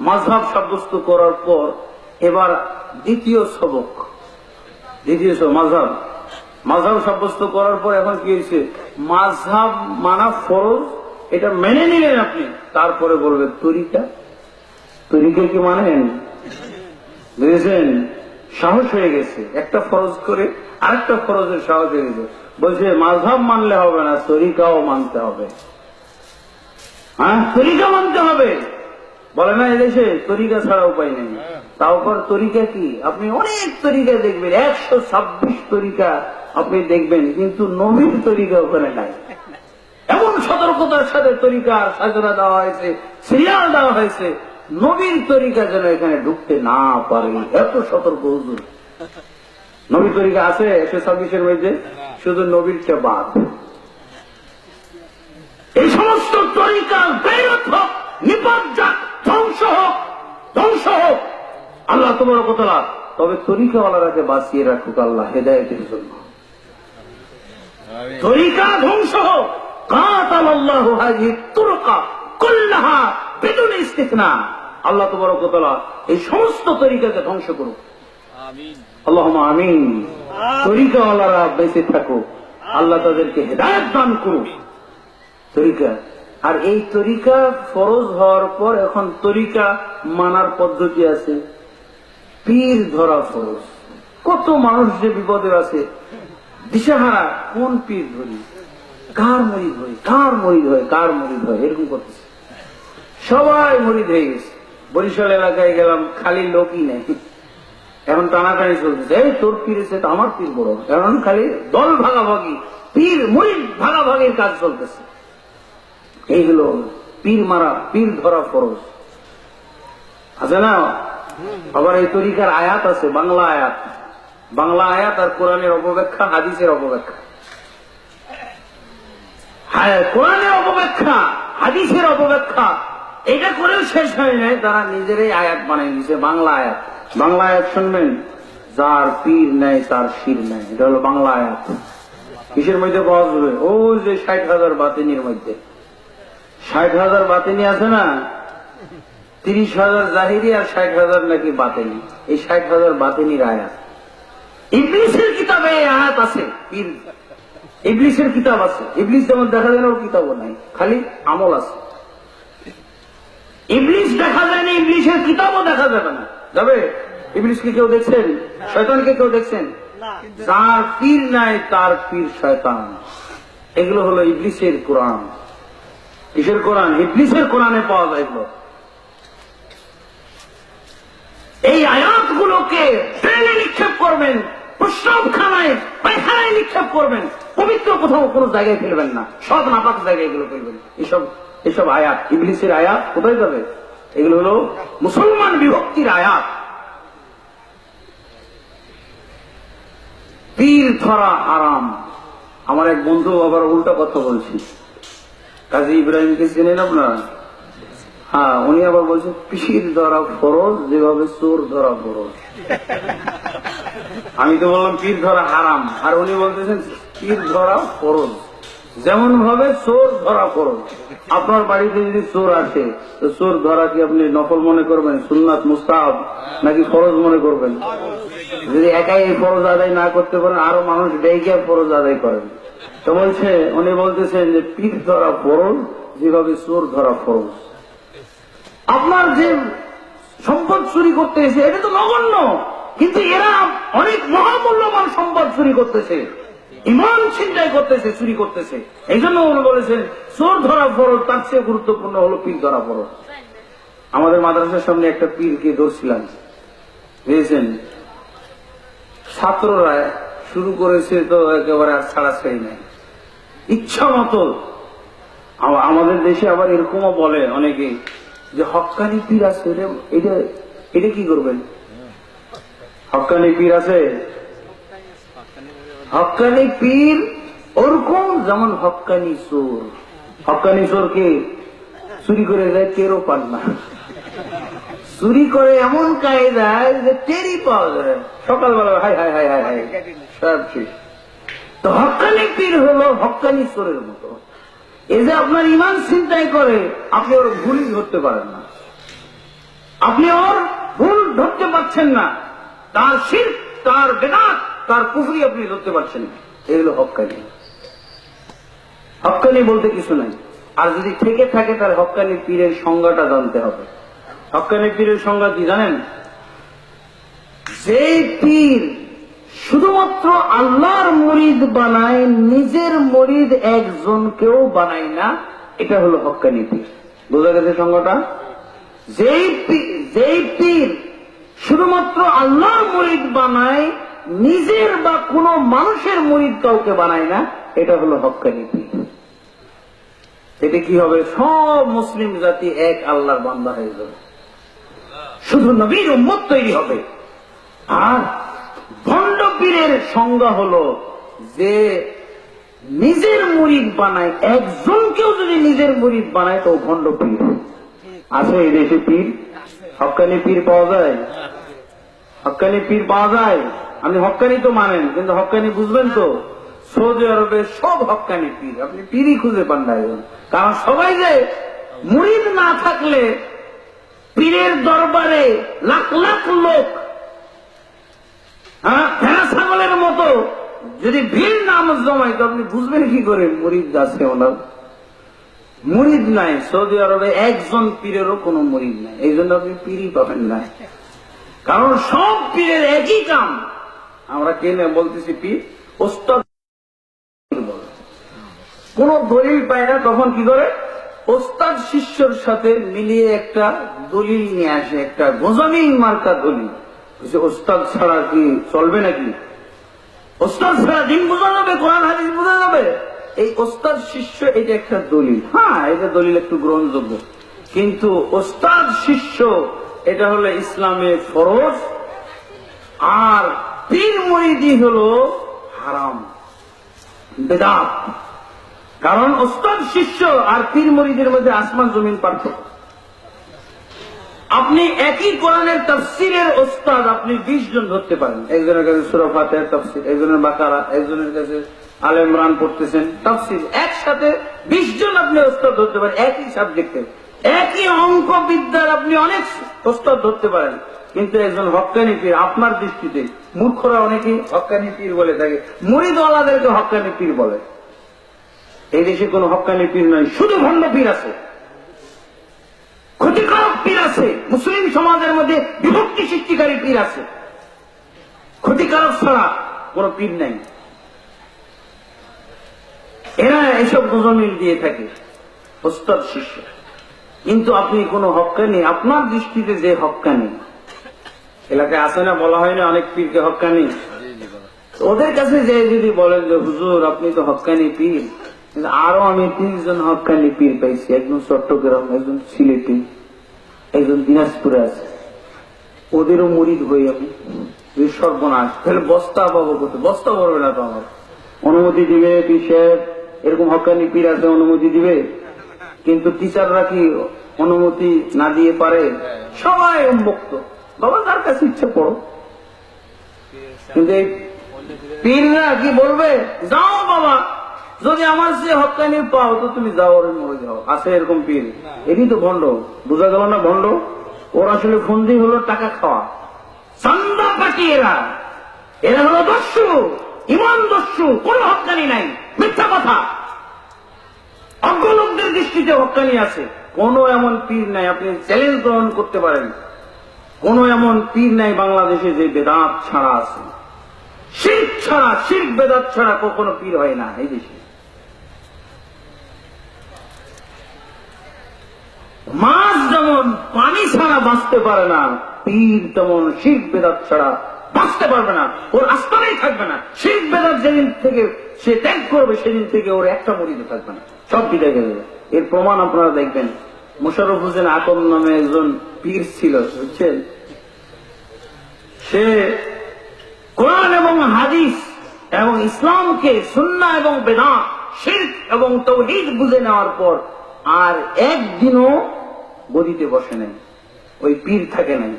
মাঝহাব সাব্যস্ত করার পর এবার দ্বিতীয় সবক। দ্বিতীয় সবক, মাঝহাব। মাঝহাব সাব্যস্ত করার পর এখন কি হয়েছে? মাঝহাব মানা ফরজ, এটা মেনে নিলেন আপনি। তারপরে বলবেন, তরিকা? তরিকা কি মানেন বুঝেছেন? সাহস হয়ে গেছে। একটা ফরজ করে আরেকটা ফরজের সাহস হয়ে গেছে। বলছে, মাঝহাব মানলে হবে না, তরিকাও মানতে হবে। হ্যাঁ? তরিকা মানতে হবে। বলে না এদেশে তরিকা ছাড়া উপায় নেই। তাও পর তরিকা কি? আপনি অনেক তরিকা দেখবেন একশো ছাব্বিশ তরিকা আপনি দেখবেন কিন্তু নবীর তরিকা ওখানে নাই। এমন সতর্কতার সাথে তরিকার সাজনা দেওয়া হয়েছে সিরিয়াল দেওয়া হয়েছে নবীর তরিকা যেন এখানে ঢুকতে না পারে। এত সতর্ক হুজুর। নবীর তরিকা আছে একশো ছাব্বিশের মধ্যে শুধু নবীরটা বাদ। এই সমস্ত তরিকা বেরত হোক নিপজ্জাক ধ্বংস হোক ধ্বংস হোক। আল্লাহ তোমার কথা তবে তরিকাওয়ালারাকে বাঁচিয়ে রাখুক আল্লাহ হেদায়তের জন্য। তরিকা ধ্বংস হোক। কাতাল আল্লাহ হাজি তুরকা কুল্লাহা বেদুন ইস্তিকনা আল্লাহ তোমার কথা এই সমস্ত তরিকাকে ধ্বংস করুক। আল্লাহ আমিন। তরিকাওয়ালারা বেঁচে থাকুক। আল্লাহ তাদেরকে হেদায়ত দান করুক। তরিকা আর এই তরিকা ফরজ হওয়ার পর এখন তরিকা মানার পদ্ধতি আছে। পীর ধরা ফরজ। কত মানুষ যে বিপদে আছে। দিশাহারা, কোন পীর ধরি কার মরিদ হয়? কার মরিদ হয়? কার মরিদ হয়? এরকম করতেছে। সবাই মরিদ হয়ে গেছে। বরিশাল এলাকায় গেলাম, খালি লোকই নেই। এখন টানাটানি চলতেছে। এই তোর পীর এসে আমার পীর বড়। এখন খালি দল ভাগাভাগি, পীর মরিদ ভাগাভাগির কাজ চলতেছে। এইগুলো পীর মারা, পীর ধরা ফরজ। আছে না? আবার এই তরিকার আয়াত আছে, বাংলা আয়াত। বাংলা আয়াত আর কোরআনের অপব্যাখ্যা, হাদিসের অপব্যাখ্যা। হ্যাঁ কোরআনের অপব্যাখ্যা, হাদিসের অপব্যাখ্যা, এটা করেও শেষ হয় নাই, তারা নিজেরাই আয়াত বানিয়ে দিছে বাংলা আয়াত। বাংলা আয়াত শুনবেন, যার পীর নেয় তার শির নেয় এটা হলো বাংলা আয়াত। কিসের মধ্যে পাওয়া যাবে ওই যে ষাট হাজার বাতিনির মধ্যে। ষাট হাজার বাতিনি আছে না? তিরিশ হাজার জাহিরি আর ষাট হাজার নাকি বাতিনি। এই ষাট হাজার বাতিনির আয়াত ইবলিসের কিতাবে এই আয়াত আছে। ইবলিসের কিতাব আছে। ইবলিস যেমন দেখা যায় না ওর কিতাবও নাই। খালি আমল আছে। ইবলিস দেখা যায় না ইবলিসের কিতাবও দেখা যাবে না। যাবে? ইবলিসকে কেউ দেখছেন? শয়তানকে কেউ দেখছেন? যার পীর নাই তার পীর শয়তান। এগুলো হলো ইবলিসের কোরআন। কিসের কোরআন? ইবলিসের কোরআনে পাওয়া যায় এই আয়াতগুলোকে ট্রেনে নিক্ষেপ করবেন, প্রস্রাবখানায়, পায়খানায় নিক্ষেপ করবেন, পবিত্র কোথাও কোনো জায়গায় ফেলবেন না। সব নাপাক জায়গায় এগুলো ফেলবেন। এসব এসব আয়াত, ইবলিসের আয়াত কোথায় যাবে? এগুলো হলো মুসলমান বিভক্তির আয়াত। পীর ধরা আরাম আমার এক বন্ধু আবার উল্টা কথা বলছি। কাজী ইব্রাহিমকে চেনেন আপনারা? হ্যাঁ উনি আবার বলছে, পিসির ধরা ফরজ, যেভাবে চোর ধরা ফরজ। আমি তো বললাম পীর ধরা হারাম। আর উনি বলতেছেন পীর ধরা ফরজ। যেমন ভাবে চোর ধরা ফরজ। আপনার বাড়িতে যদি চোর আসে, তো চোর ধরা কি আপনি নকল মনে করবেন? সুন্নাত মুস্তাব নাকি ফরজ মনে করবেন? যদি একাই ফরজ আদায় না করতে পারেন, আরও মানুষ ডেকে ফরজ আদায় করেন। তো বলছে, উনি বলতেছেন যে পীর ধরা ফরজ, যেভাবে চোর ধরা ফরজ। আপনার যে সম্পদ চুরি করতে এসে এটা তো নগণ্য। কিন্তু এরা অনেক মহামূল্যবান সম্পদ চুরি করতেছে। ইমান ছিনতাই করতেছে, চুরি করতেছে। এই জন্য উনি বলেছেন, চোর ধরা ফরজ, তার চেয়ে গুরুত্বপূর্ণ হলো পীর ধরা ফরজ। আমাদের মাদ্রাসার সামনে একটা পীরকে ধরছিলাম। বুঝেছেন ছাত্ররা শুরু করেছে তো একেবারে আর ছাড়া ছাড়াছাড়ি নাই। ইচ্ছা মতো। আমাদের দেশে আবার এরকমও বলে অনেকে যে হকানি পীর আছে, এটা- এটা কি করবেন? হকানি পীর আছে? হকানি পীর ওরকম যেমন হকানি চোর। হকানি চোর কে চুরি করে যায় টেরও পান না। চুরি করে এমন কায়দায় যে টেরই পাওয়া যায়। সকালবেলা, hi hi hi hi hi, সব শেষ। তো হকানি পীর হলো হকানি চোরের মতো। এই যে আপনার ইমান চিন্তাই করে, আপনি ওর ভুলই ধরতে পারেন না। আপনি ওর ভুল ধরতে পারছেন না। তার শির, তার বেদাত, তার পুফরি আপনি ধরতে পারছেন না। এই হলো হকানি। হকানি বলতে কিছু নাই। আর যদি থেকে থাকে তার হকানি পীরের সংজ্ঞাটা জানতে হবে। হকানি পীরের সংজ্ঞা কি জানেন? যে পীর শুধুমাত্র আল্লাহর মরিদ বানায়, নিজের মরিদ একজনকেও বানায় না, এটা হলো হক্কানি পীর। বোঝা গেছে সংজ্ঞাটা? যেই যেই পীর শুধুমাত্র আল্লাহর মরিদ বানায়, নিজের বা কোনো মানুষের মরিদ কাউকে বানায় না, এটা হলো হক্কানি পীর। এটা কি হবে? সব মুসলিম জাতি এক আল্লাহর বান্দা হয়ে যাবে। শুধু নবীর উম্মত তৈরি হবে। আর ভণ্ড পীরের সংজ্ঞা হলো যে নিজের মুরিদ বানায়, একজনকেও যদি নিজের মুরিদ বানায়, তো ভণ্ড পীর আছে এই দেশে পীর? হকানি পীর পাওয়া যায়? হকানি পীর পাওয়া যায়? আপনি হকানি তো মানেন, কিন্তু হকানি বুঝবেন তো? সৌদি আরবে সব হকানি পীর। আপনি পীরই খুঁজে পান না কারণ সবাই যে মুরিদ না থাকলে পীরের দরবারে লাখ লাখ লোক হ্যাঁ ভেড়া ছাগলের মতো যদি ভিড় নাম জমায়, তো আপনি বুঝবেন কি করে মুরিদ আছে ওনার? মুরিদ নাই, সৌদি আরবে একজন পীরেরও কোনো মুরিদ নাই। এই জন্য আপনি পীরই পাবেন না। কারণ সব পীরের একই কাম। আমরা কে কেনে বলতেছি, পীর, ওস্তাদ কোন দলিল পায় না, তখন কি করে? ওস্তাদ শিষ্যর সাথে মিলিয়ে একটা দলিল নিয়ে আসে, একটা গোজামি মার্কা দলিল। ওস্তাদ ছাড়া কি চলবে নাকি? ওস্তাদ ছাড়া দিন বোঝা যাবে, কোরআন হাদিস বোঝা যাবে। এই ওস্তাদ শিষ্য এটা একটা দলিল। হ্যাঁ এটা দলিল একটু গ্রহণযোগ্য। কিন্তু ওস্তাদ শিষ্য, এটা হলো ইসলামে ফরজ, আর পীর মরিদি হলো হারাম। বেদাত। কারণ ওস্তাদ, শিষ্য আর পীর মরিদের মধ্যে আসমান জমিন পার্থক্য। আপনি একই কোরআনের তফসিরের ওস্তাদ, আপনি বিশ জন ধরতে পারেন। একজনের কাছে সুরফাতের তফসির, একজনের বাকারা, একজনের কাছে আল ইমরান পড়তেছেন, তফসির একসাথে বিশ জন আপনি ওস্তাদ ধরতে পারেন, একই সাবজেক্টে একই অঙ্ক বিদ্যার আপনি অনেক ওস্তাদ ধরতে পারেন। কিন্তু একজন হক্কানি পীর, আপনার দৃষ্টিতে মূর্খরা অনেকেই হক্কানি পীর বলে থাকে। মুরিদওয়ালাদেরকে হক্কানি পীর বলে। এই দেশে কোন হক্কানি পীর নয় শুধু ভণ্ড পীর আছে। ক্ষতিকারক পীর আছে মুসলিম সমাজের মধ্যে বিভক্তি সৃষ্টিকারী পীর আছে। ক্ষতিকারক ছাড়া কোন পীর নাই। এরা এসব গোজমিল দিয়ে থাকে ওস্তাদ শিষ্য। কিন্তু আপনি কোন হক্কানি আপনার দৃষ্টিতে যে হক্কানি এলাকায় আসে না বলা হয় না অনেক পীরকে হক্কানি তো ওদের কাছে যে যদি বলেন যে হুজুর আপনি তো হক্কানি পীর। আরও আমি তিনজন হক্কানি পীর পাইছি, একজন চট্টগ্রাম, একজন সিলেটি, একজন দিনাজপুরে আছে। ওদেরও মরিদ হই আমি সর্বনাশ। তাহলে বস্তা পাবো কোথায়? বস্তা পড়বে না তো আমার। অনুমতি দিবে সাহেব এরকম হকানি পীর আছে, অনুমতি দিবে? কিন্তু টিচাররা কি অনুমতি না দিয়ে পারে? সবাই উন্মুক্ত বাবা তার কাছে ইচ্ছে পড়ো। কিন্তু পীররা কি বলবে? যাও বাবা। যদি আমার সে হকানি পাও তো তুমি যাও ওর মরে যাও আছে এরকম পীর? এটি তো ভণ্ড। বোঝা গেল না ভণ্ড? ওর আসলে ফন্দি হলো টাকা খাওয়া। চান্দা পাটি এরা। এরা হলো দস্যু। ইমান দস্যু। কোন হকানি নাই। মিথ্যা কথা। অজ্ঞ লোকদের দৃষ্টিতে হকানি আছে। কোন এমন পীর নাই। আপনি চ্যালেঞ্জ গ্রহণ করতে পারেন। কোন এমন পীর নাই বাংলাদেশে যে বেদাত ছাড়া আছে। শির্ক ছাড়া শির্ক বেদাত ছাড়া কখনো পীর হয় না এই দেশে। মাছ যেমন পানি ছাড়া বাঁচতে পারে না, পীর তেমন শির্ক বেদাত ছাড়া বাঁচতে পারবে না, ওর আস্তানাই থাকবে না। শির্ক বেদাত যেদিন থেকে সে ত্যাগ করবে, সেদিন থেকে ওর একটা মরিদ থাকবে না। সব বিদায় গেলে এর প্রমাণ আপনারা দেখবেন। মোশারফ হোসেন আকম নামে একজন পীর ছিল, বুঝছেন? সে কোরআন এবং হাদিস এবং ইসলামকে সুন্না এবং বেদা শির্ক এবং তৌহিদ বুঝে নেওয়ার পর আর একদিনও গদিতে বসে নেই। ওই পীর থাকে নাই।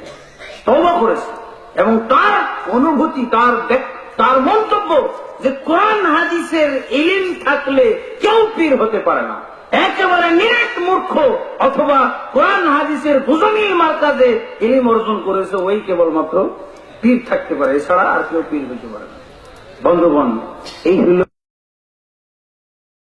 তবা করেছে। এবং তার অনুভূতি, তার তার মন্তব্য যে কোরআন হাদিসের ইলিম থাকলে কেউ পীর হতে পারে না। একেবারে নিরেট মূর্খ অথবা কোরআন হাদিসের বুঝনির মার্কাজে ইলিম অর্জন করেছে ওই কেবলমাত্র পীর থাকতে পারে। এছাড়া আর কেউ পীর হতে পারে না। বন্ধুগণ, এই হল